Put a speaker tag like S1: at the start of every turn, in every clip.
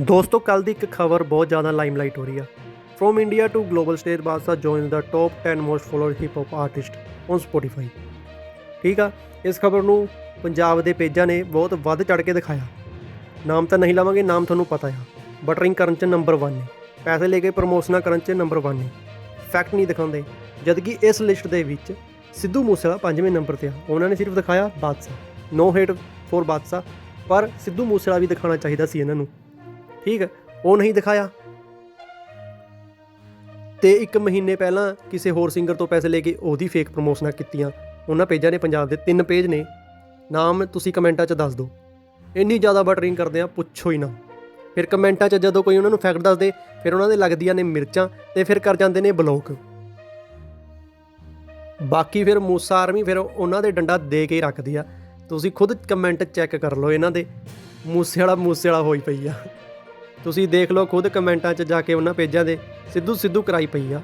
S1: ਦੋਸਤੋ ਕੱਲ ਦੀ ਇੱਕ ਖਬਰ ਬਹੁਤ ਜ਼ਿਆਦਾ ਲਾਈਮਲਾਈਟ ਹੋ ਰਹੀ ਆ। From India to global stage Badshah join the top 10 most followed hip hop artist on Spotify ਠੀਕ ਆ, ਇਸ ਖਬਰ ਨੂੰ ਪੰਜਾਬ ਦੇ ਪੇਜਾਂ ਨੇ ਬਹੁਤ ਵੱਧ ਚੜ ਕੇ ਦਿਖਾਇਆ। ਨਾਮ ਤਾਂ ਨਹੀਂ ਲਵਾਂਗੇ, ਨਾਮ ਤੁਹਾਨੂੰ ਪਤਾ ਆ। ਬਟਰਿੰਗ ਕਰਨ ਚ ਨੰਬਰ 1 ਨੇ। ਪੈਸੇ ਲੈ ਕੇ ਪ੍ਰਮੋਸ਼ਨਾਂ ਕਰਨ ਚ ਨੰਬਰ 1 ਨੇ। ਫੈਕਟ ਨਹੀਂ ਦਿਖਾਉਂਦੇ। ਜਦਕਿ ਇਸ ਲਿਸਟ ਦੇ ਵਿੱਚ ਸਿੱਧੂ ਮੂਸੇਵਾਲਾ ਪੰਜਵੇਂ ਨੰਬਰ ਤੇ ਆ। ਉਹਨਾਂ ਨੇ ਸਿਰਫ ਦਿਖਾਇਆ ਬਾਦਸ਼ਾਹ। ਨੋ ਹੇਟ ਫੋਰ ਬਾਦਸ਼ਾਹ। ਪਰ ਸਿੱਧੂ ਮੂਸੇਵਾਲਾ ਵੀ ਦਿਖਾਉਣਾ ਚਾਹੀਦਾ ਸੀ ਇਹਨਾਂ ਨੂੰ। ਠੀਕ ਹੈ, ਉਹ ਨਹੀਂ ਦਿਖਾਇਆ। ਤੇ ਇੱਕ ਮਹੀਨੇ ਪਹਿਲਾਂ ਕਿਸੇ ਹੋਰ ਸਿੰਗਰ ਤੋਂ ਪੈਸੇ ਲੈ ਕੇ ਉਹਦੀ ਫੇਕ ਪ੍ਰਮੋਸ਼ਨਾਂ ਕੀਤੀਆਂ। ਉਹਨਾਂ ਪੇਜਾਂ ਨੇ ਪੰਜਾਬ ਦੇ ਤਿੰਨ ਪੇਜ ਨੇ। ਨਾਮ ਤੁਸੀਂ ਕਮੈਂਟਾਂ 'ਚ ਦੱਸ ਦਿਓ। ਇੰਨੀ ਜ਼ਿਆਦਾ ਬਟਰਿੰਗ ਕਰਦੇ ਆ, ਪੁੱਛੋ ਹੀ ਨਾ। ਫਿਰ ਕਮੈਂਟਾਂ 'ਚ ਜਦੋਂ ਕੋਈ ਉਹਨਾਂ ਨੂੰ ਫੈਕਟ ਦੱਸਦੇ, ਫਿਰ ਉਹਨਾਂ ਦੇ ਲੱਗਦੀਆਂ ਨੇ ਮਿਰਚਾਂ ਤੇ ਫਿਰ ਕਰ ਜਾਂਦੇ ਨੇ ਬਲੌਕ ਬਾਕੀ ਫਿਰ ਮੂਸਾ ਆਰਮੀ ਫਿਰ ਉਹਨਾਂ ਦੇ ਡੰਡਾ ਦੇ ਕੇ ਹੀ ਰੱਖਦੀ ਆ। ਤੁਸੀਂ ਖੁਦ ਕਮੈਂਟ ਚੈੱਕ ਕਰ ਲਓ ਇਹਨਾਂ ਦੇ। ਮੂਸੇ ਵਾਲਾ ਮੂਸੇ ਵਾਲਾ ਹੋਈ ਪਈ ਆ। ਤੁਸੀਂ ਦੇਖ ਲਓ ਖੁਦ ਕਮੈਂਟਾਂ 'ਚ ਜਾ ਕੇ ਉਹਨਾਂ ਪੇਜਾਂ ਦੇ, ਸਿੱਧੂ ਸਿੱਧੂ ਕਰਾਈ ਪਈ ਆ।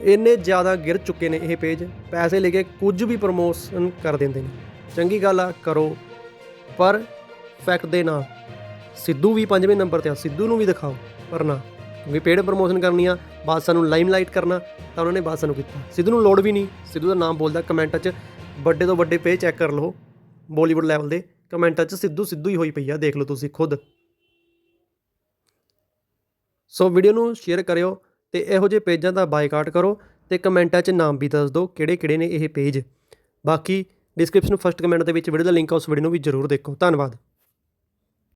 S1: ਇੰਨੇ ਜ਼ਿਆਦਾ ਗਿਰ ਚੁੱਕੇ ਨੇ ਇਹ ਪੇਜ, ਪੈਸੇ ਲੈ ਕੇ ਕੁਝ ਵੀ ਪ੍ਰਮੋਸ਼ਨ ਕਰ ਦਿੰਦੇ ਨੇ। ਚੰਗੀ ਗੱਲ ਆ, ਕਰੋ। ਪਰ ਫੈਕਟ ਦੇ ਨਾਲ, ਸਿੱਧੂ ਵੀ ਪੰਜਵੇਂ ਨੰਬਰ ਤੇ ਆ, ਸਿੱਧੂ ਨੂੰ ਵੀ ਦਿਖਾਓ, ਪਰ ਨਾ। ਕਿਉਂਕਿ ਪੇਡ ਪ੍ਰਮੋਸ਼ਨ ਕਰਨੀ ਆ, ਬਾਦਸ਼ਾਹ ਨੂੰ ਲਾਈਮਲਾਈਟ ਕਰਨਾ, ਤਾਂ ਉਹਨਾਂ ਨੇ ਬਾਦਸ਼ਾਹ ਨੂੰ ਕੀਤਾ। ਸਿੱਧੂ ਨੂੰ ਲੋੜ ਵੀ ਨਹੀਂ, ਸਿੱਧੂ ਦਾ ਨਾਮ ਬੋਲਦਾ, ਕਮੈਂਟਾਂ 'ਚ ਵੱਡੇ ਤੋਂ ਵੱਡੇ ਪੇਜ ਚੈੱਕ ਕਰ ਲਓ ਬਾਲੀਵੁੱਡ ਲੈਵਲ ਦੇ। ਕਮੈਂਟਾਂ 'ਚ ਸਿੱਧੂ ਸਿੱਧੂ ਹੀ ਹੋਈ ਪਈ ਆ, ਦੇਖ ਲਓ ਤੁਸੀਂ ਖੁਦ। ਸੋ ਵੀਡੀਓ ਨੂੰ ਸ਼ੇਅਰ ਕਰਿਓ ਤੇ ਇਹੋ ਜਿਹੇ ਪੇਜਾਂ ਦਾ ਬਾਈਕਾਟ ਕਰੋ ਤੇ ਕਮੈਂਟਾਂ 'ਚ ਨਾਮ ਵੀ ਦੱਸ ਦਿਓ ਕਿਹੜੇ ਕਿਹੜੇ ਨੇ ਇਹ ਪੇਜ ਬਾਕੀ ਡਿਸਕ੍ਰਿਪਸ਼ਨ ਫਸਟ ਕਮੈਂਟ ਦੇ ਵਿੱਚ ਵੀਡੀਓ ਦਾ ਲਿੰਕ ਆ, ਉਸ ਵੀਡੀਓ ਨੂੰ ਵੀ ਜ਼ਰੂਰ ਦੇਖੋ। ਧੰਨਵਾਦ।